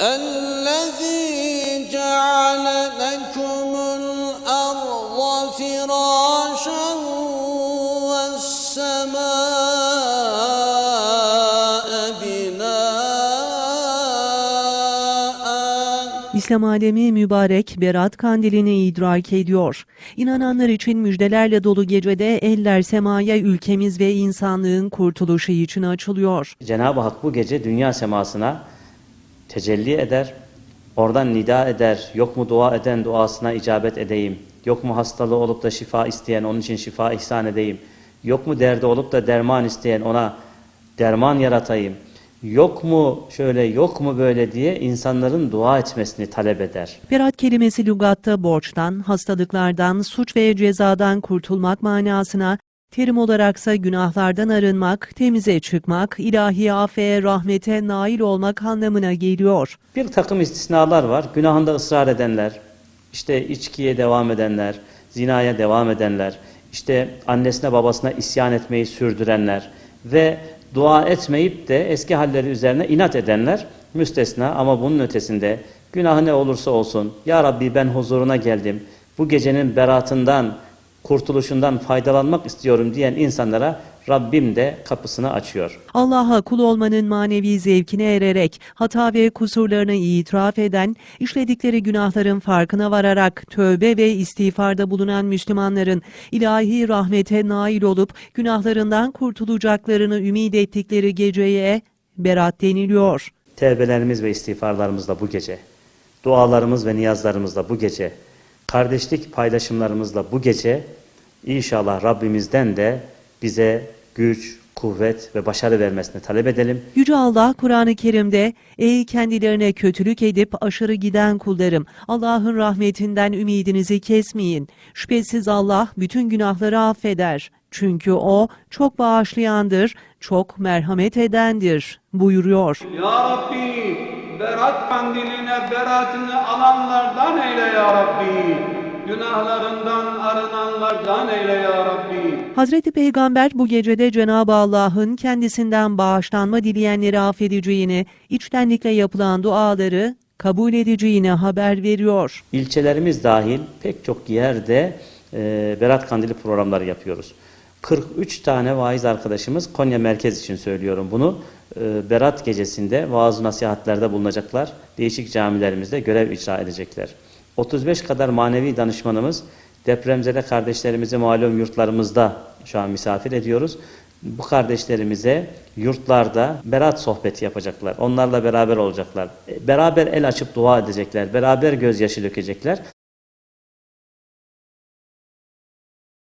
الذي جعل لكم الأرض فراشا والسماء بناء İslam alemi mübarek Berat kandilini idrak ediyor. İnananlar için müjdelerle dolu gecede eller semaya ülkemiz ve insanlığın kurtuluşu için açılıyor. Cenab-ı Hak bu gece dünya semasına tecelli eder. Oradan nida eder. Yok mu dua eden duasına icabet edeyim. Yok mu hastalığı olup da şifa isteyen onun için şifa ihsan edeyim. Yok mu derdi olup da derman isteyen ona derman yaratayım. Yok mu şöyle yok mu böyle diye insanların dua etmesini talep eder. Berat kelimesi lügatta borçtan, hastalıklardan, suç ve cezadan kurtulmak manasına, terim olaraksa günahlardan arınmak, temize çıkmak, ilahi afeye, rahmete nail olmak anlamına geliyor. Bir takım istisnalar var. Günahında ısrar edenler, işte içkiye devam edenler, zinaya devam edenler, işte annesine babasına isyan etmeyi sürdürenler ve dua etmeyip de eski halleri üzerine inat edenler müstesna ama bunun ötesinde günahı ne olursa olsun Ya Rabbi ben huzuruna geldim. Bu gecenin beratından, kurtuluşundan faydalanmak istiyorum diyen insanlara Rabbim de kapısını açıyor. Allah'a kul olmanın manevi zevkine ererek, hata ve kusurlarını itiraf eden, işledikleri günahların farkına vararak tövbe ve istiğfarda bulunan Müslümanların ilahi rahmete nail olup günahlarından kurtulacaklarını ümit ettikleri geceye berat deniliyor. Tevbelerimiz ve istiğfarlarımızla bu gece, dualarımız ve niyazlarımızla bu gece, kardeşlik paylaşımlarımızla bu gece inşallah Rabbimizden de bize güç, kuvvet ve başarı vermesini talep edelim. Yüce Allah Kur'an-ı Kerim'de ey kendilerine kötülük edip aşırı giden kullarım Allah'ın rahmetinden ümidinizi kesmeyin. Şüphesiz Allah bütün günahları affeder. Çünkü o çok bağışlayandır, çok merhamet edendir buyuruyor. Ya Rabbi berat kandiline beratını alanlardan eyle ya Rabbi. Günahlarından arınanlardan eyle ya Rabbi. Hazreti Peygamber bu gecede Cenab-ı Allah'ın kendisinden bağışlanma dileyenleri affedeceğini, içtenlikle yapılan duaları kabul edeceğini haber veriyor. İlçelerimiz dahil pek çok yerde e, Berat Kandili programları yapıyoruz. 43 tane vaiz arkadaşımız Konya merkez için söylüyorum bunu. E, Berat gecesinde vaaz nasihatlerde bulunacaklar. Değişik camilerimizde görev icra edecekler. 35 kadar manevi danışmanımız depremzede kardeşlerimizi malum yurtlarımızda şu an misafir ediyoruz. Bu kardeşlerimize yurtlarda berat sohbeti yapacaklar. Onlarla beraber olacaklar. E, Beraber el açıp dua edecekler. Beraber gözyaşı dökecekler.